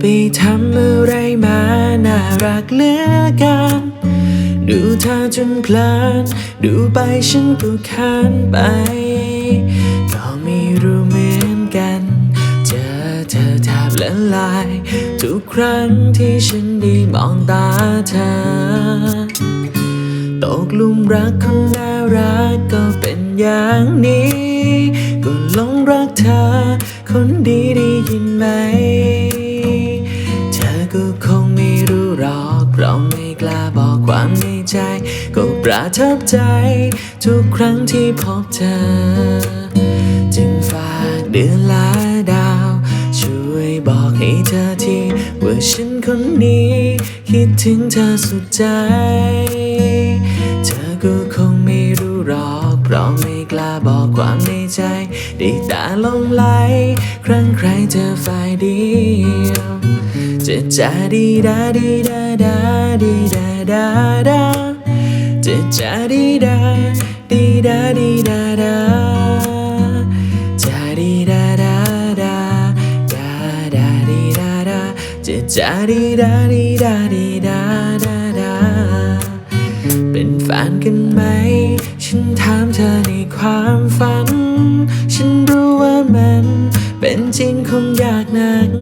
ไปทำอะไรมาน่ารักเหลือเกันดูเธอจนเพลินดูไปฉันก็คันไป ก็ไม่รู้เหมือนกัน เจอเธอแทบละลาย ทุกครั้งที่ฉันได้มองตาเธอ ตกหลุมรักคนน่ารักก็เป็นอย่างนี้ ก็หลงรักเธอ คนดีได้ยินไหม อก เราไม่กล้าบอกความในใจ ก็ประทับใจ ทุกครั้งที่พบเธอ จึงฝากเดือนละดาว ช่วยบอกให้เธอทีว่าฉันคนนี้ คิดถึงเธอสุดใจ เธอก็คงไม่รู้หรอกเพราะไม่กล้าบอกความในใจ ได้แต่ลงไหลครั้งใครเธอฝ่ายเดียว จะจาดีดาดีดาดาดีดาดาดาจะจาดีดาดีดาดีดาดาจาดีดาดาดาดาดาดีดาดาจะจาดีดาดีดาดีดาดาดาเป็นแฟนกันไหม ฉันถามเธอในความฝัน ฉันรู้ว่ามันเป็นจริงคงยากนัก